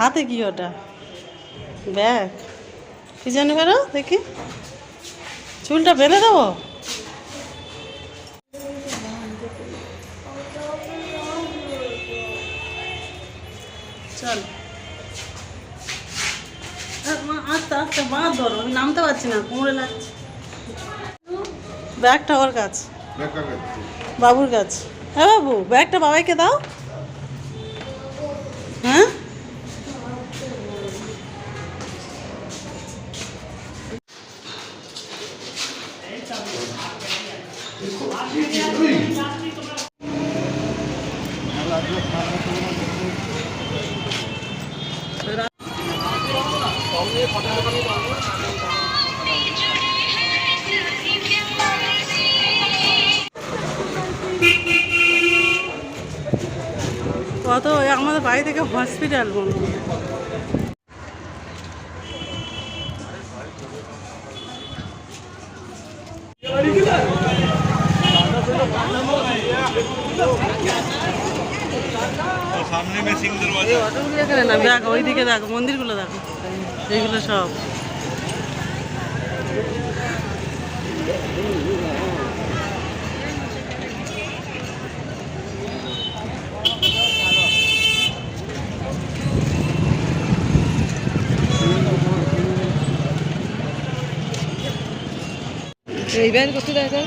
হাতে কি ওটা? ব্যাগ। কি জানি বেরো দেখি। চুলটা বেঁধে দেবো? চল। আস্তে আস্তে ধরো। আমি নামতে পারছি না বাবুর কাছে। হ্যাঁ বাবু, ব্যাগটা বাবাইকে দাও। হ্যাঁ? কত? আমাদের বাড়ি থেকে হসপিটাল মনে দেখ ওইদিকে দেখো মন্দিরগুলো দেখো। এইগুলো সব। এইবার করতে দেখা।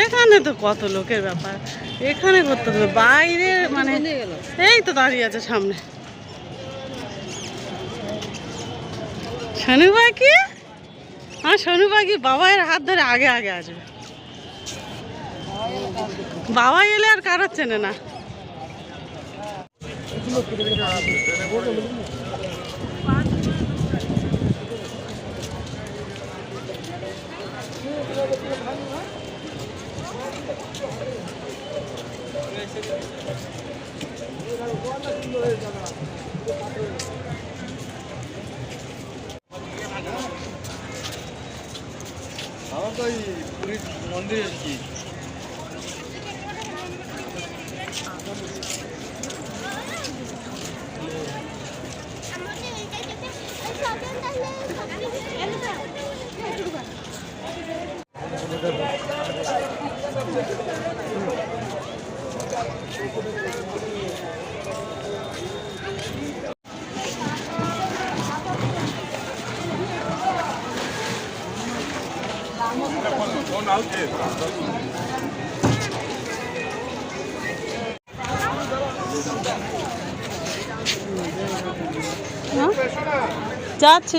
এখানে তো কত লোকের ব্যাপার। এখানে করতে হবে, বাইরে মানে এই তো দাঁড়িয়ে আছে সামনে। শনু পাখি? হ্যাঁ শনু পাখি বাবাইয়ের হাত ধরে আগে আগে আসবে। বাবা এলে আর কারোর চেনে না। আমার তো ওই পুরীর মন্দির হ্যাঁ? যাচ্ছি।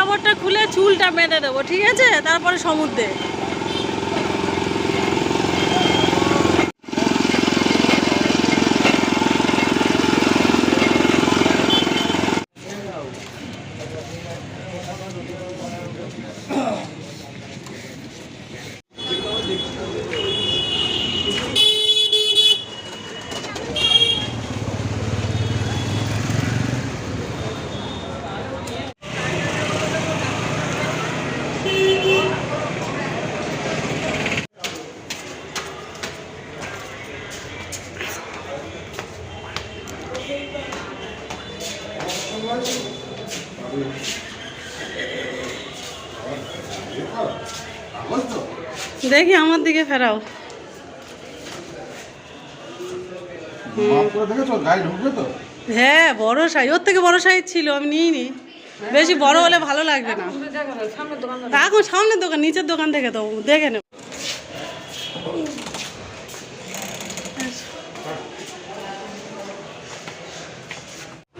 কাপড়টা খুলে চুলটা বেঁধে দেবো ঠিক আছে? তারপরে সমুদ্রে। দেখি আমার দিকে ফেরাও। হ্যাঁ বড় সাইজ। ওর থেকে বড় সাইজ ছিল আমি নিইনি। বেশি বড় হলে ভালো লাগবে না। এখন সামনের দোকান নিচের দোকান থেকে তো দেখে নেব।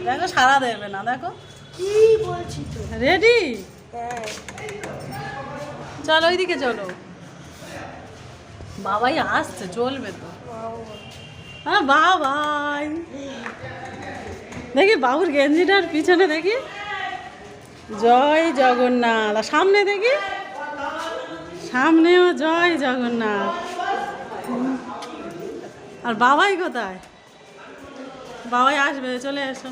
দেখো সারা দেবে না, দেখো। কি বলছি তো রেডি চলো, ওইদিকে চলো। বাবাই আসছে, চলবে তো। হ্যাঁ বাবাই। দেখি বাবুর গেঞ্জিটার পিছনে দেখি। জয় জগন্নাথ। আর সামনে দেখি? সামনেও জয় জগন্নাথ। আর বাবাই কোথায়? বাবাই আসবে চলে এসো।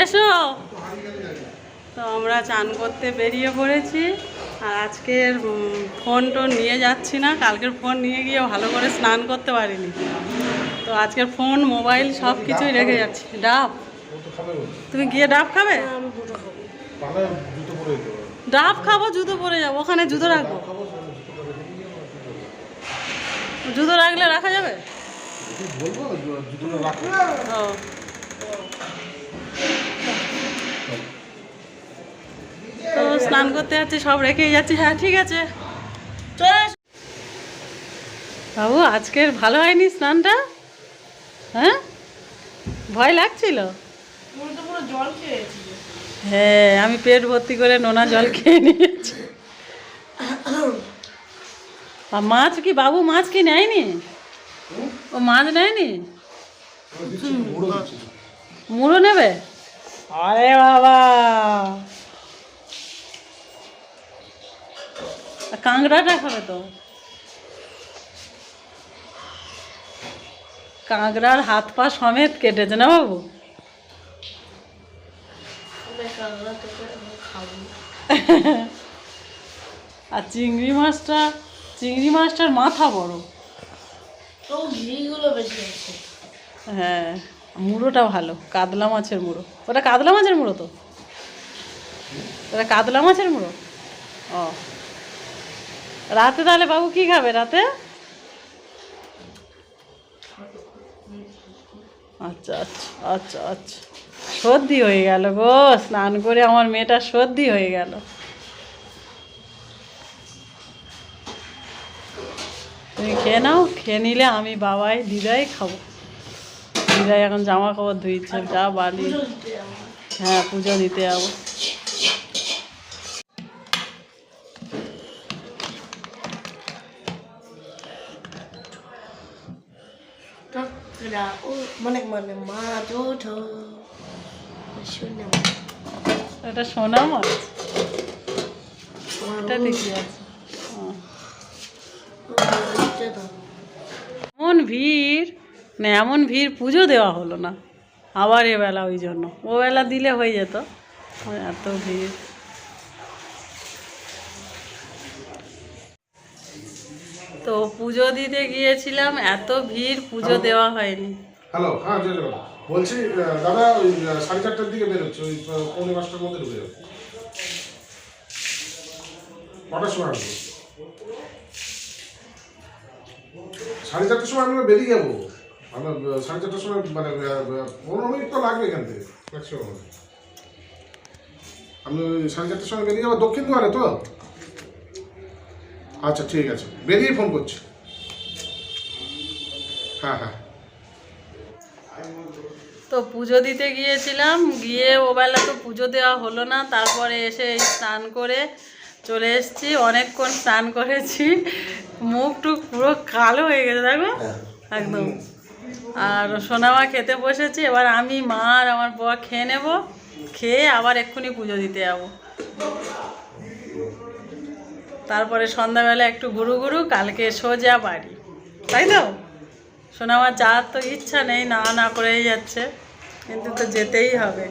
এসো। তো আমরা চান করতে বেরিয়ে পড়েছি আর আজকের ফোন টোন নিয়ে যাচ্ছি না কালকের ফোন নিয়ে গিয়ে ভালো করে স্নান করতে পারিনি। তো আজকের ফোন মোবাইল সব কিছুই রেখে যাচ্ছি। ডাব? তুমি গিয়ে ডাব খাবে? হবে ডাব খাব জুতো পরে যাব। ওখানে জুতো রাখব। জুতো রাখলে রাখা যাবে? বলব? রাখো। তো স্নান করতে যাচ্ছে সব রেখেই যাচ্ছি। হ্যাঁ ঠিক আছে। বাবু আজকের ভালো হয়নি স্নানটা? হ্যাঁ? ভয় লাগছিল? তো পুরো জল খেয়েছি হ্যাঁ আমি পেট ভর্তি করে নোনা জল খেয়ে নিয়েছি। আর মাছ কি বাবু মাছ কি নেয়নি? ও মাছ নেয়নি। মুড়ো নেবে? আরে বাবা! কাঁকড়াটা খাবে তো। কাঁকড়ার হাত পা সমেত কেটেছে না বাবু? আর চিংড়ি মাছটা চিংড়ি মাছটার মাথা বড়। হ্যাঁ মুড়োটা ভালো কাতলা মাছের মুড়ো। ওটা কাতলা মাছের মুড়ো তো? ওটা কাতলা মাছের মুড়ো? ও। রাতে তাহলে বাবু কি খাবে রাতে? আচ্ছা আচ্ছা আচ্ছা আচ্ছা। সর্দি হয়ে গেল গো, স্নান করে আমার মেয়েটা সর্দি হয়ে গেল। তুমি খেয়ে নাও, খেয়ে নিলে আমি বাবাই, দিদাই খাব। দিদাই এখন জামা কাপড় ধুইছে, যা বালি। হ্যাঁ পুজো দিতে যাব। ও মানে মানে মাছ ওঠো শুনে এটা সোনা মাছ এটা দেখি আছে এমন ভিড়? না এমন ভিড় পুজো দেওয়া হলো না। আবার এবেলা ওই জন্য। ও বেলা দিলে হয়ে যেত। এত ভিড়। তো পুজো দিতে গিয়েছিলাম এত ভিড় পুজো দেওয়া হয়নি। হ্যালো হ্যাঁ বলছি দাদা ওই সাড়ে চারটার দিকে বেরোচ্ছে ওই পৌনে পাঁচটার মধ্যে ঢুকে যাবে। কটার সময় আসব? সাড়ে চারটার সময় আমরা বেরিয়ে যাব। আমরা সাড়ে চারটার সময় মানে পনেরো মিনিট তো লাগবে এখান থেকে ম্যাক্সিমাম আমি সাড়ে চারটার সময় বেরিয়ে যাব দক্ষিণ দুয়ারে তো? আচ্ছা ঠিক আছে। বেরিয়ে ফোন করছি। হ্যাঁ হ্যাঁ। তো পুজো দিতে গিয়েছিলাম গিয়ে ওবেলা তো পুজো দেওয়া হলো না তারপরে এসে এই স্নান করে চলে এসেছি অনেকক্ষণ স্নান করেছি। মুখ টুক পুরো কালো হয়ে গেছে দেখো। একদম। আর সোনামা খেতে বসেছি এবার আমি মা আর আমার বর খেয়ে নেব খেয়ে আবার এক্ষুনি পুজো দিতে যাব। তারপরে সন্ধ্যাবেলা একটু ঘুরু ঘুরু, কালকে সোজা বাড়ি। তাই তো? শোনা, আমার যাওয়ার তো ইচ্ছা নেই, না না করেই যাচ্ছে, কিন্তু তো যেতেই হবে।